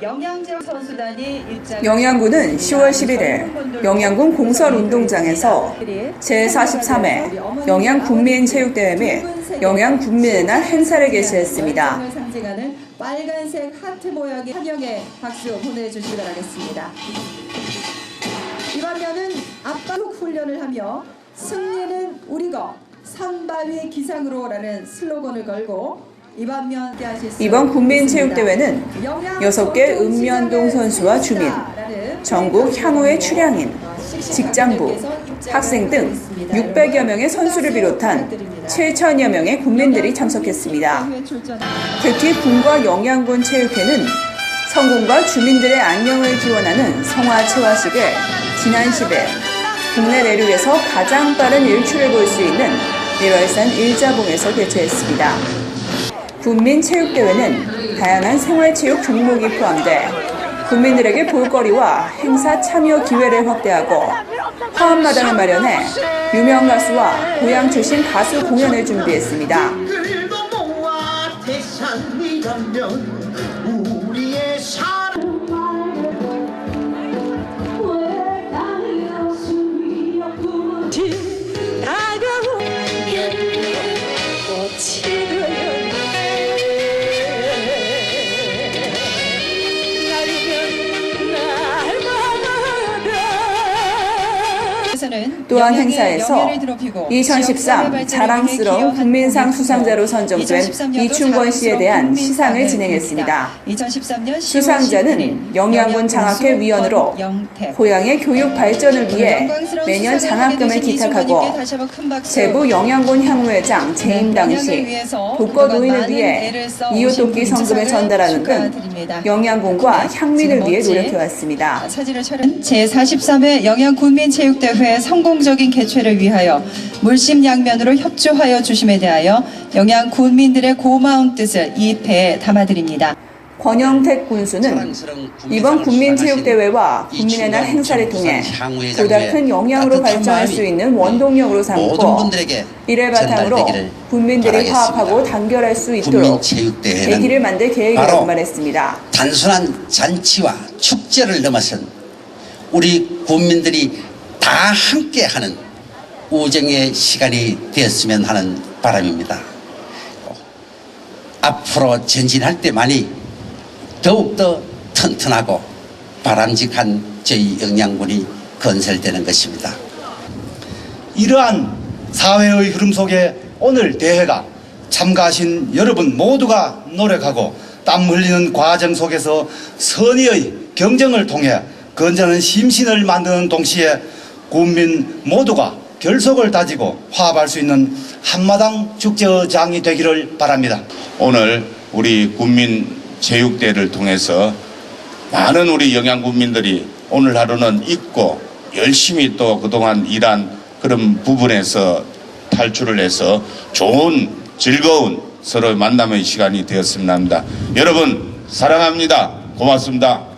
영양제 선수단이. 영양군은 10월 11일 영양군 공설운동장에서 제43회 영양국민체육대회 및 영양국민의 날 행사를 개최했습니다. 빨간색 하트 모양의 환영의 박수 보내주시기 바라겠습니다. 이번 면은 압박 훈련을 하며 승리는 우리 것 선바위 기상으로라는 슬로건을 걸고 이번 국민체육대회는 있습니다. 영양 6개 읍면동 선수와 주민, 전국 향후의 출향인, 직장부, 학생 등 600여 명의 선수를 비롯한 7천여 명의 국민들이 참석했습니다. 특히 군과 영양군 체육회는 성군과 주민들의 안녕을 기원하는 성화 체화식을 지난 10일 국내 내륙에서 가장 빠른 일출을 볼 수 있는 일월산 일자봉에서 개최했습니다. 국민체육대회는 다양한 생활체육 종목이 포함돼 국민들에게 볼거리와 행사 참여 기회를 확대하고 화합마당을 마련해 유명 가수와 고향 출신 가수 공연을 준비했습니다. 대산이라면 우리의 사 또한 행사에서 2013 자랑스러운 국민상 수상자로 선정된 이충권 씨에 대한 시상을 진행했습니다. 수상자는 영양군 장학회 위원으로 고향의 교육 발전을 위해 매년 장학금을 기탁하고 제부 영양군 향후회장 재임 당시 독거 노인을 위해 이웃돕기 성금을 전달하는 등 영양군과 향민을 위해 노력해왔습니다. 제43회 영양군민체육대회 성공적인 개최를 위하여 물심양면으로 협조하여 주심에 대하여 영양군민들의 고마운 뜻을 이 배에 담아드립니다. 권영택 군수는 이번 국민체육대회와 국민의 날 행사를 통해 보다 큰 영향으로 발전할 수 있는 원동력으로 삼고 이를 바탕으로 국민들이. 화합하고 단결할 수 있도록 계기를 만들 계획이라고 말했습니다. 단순한 잔치와 축제를 넘어선 우리 국민들이 다 함께하는 우정의 시간이 되었으면 하는 바람입니다. 앞으로 전진할 때만이 더욱더 튼튼하고 바람직한 저희 영양군이 건설되는 것입니다. 이러한 사회의 흐름 속에 오늘 대회가 참가하신 여러분 모두가 노력하고 땀 흘리는 과정 속에서 선의의 경쟁을 통해 건전한 심신을 만드는 동시에 국민 모두가 결속을 다지고 화합할 수 있는 한마당 축제장이 되기를 바랍니다. 오늘 우리 국민 체육대회를 통해서 많은 우리 영양 국민들이 오늘 하루는 잊고 열심히 또 그동안 일한 그런 부분에서 탈출을 해서 좋은 즐거운 서로 만남의 시간이 되었으면 합니다. 여러분 사랑합니다. 고맙습니다.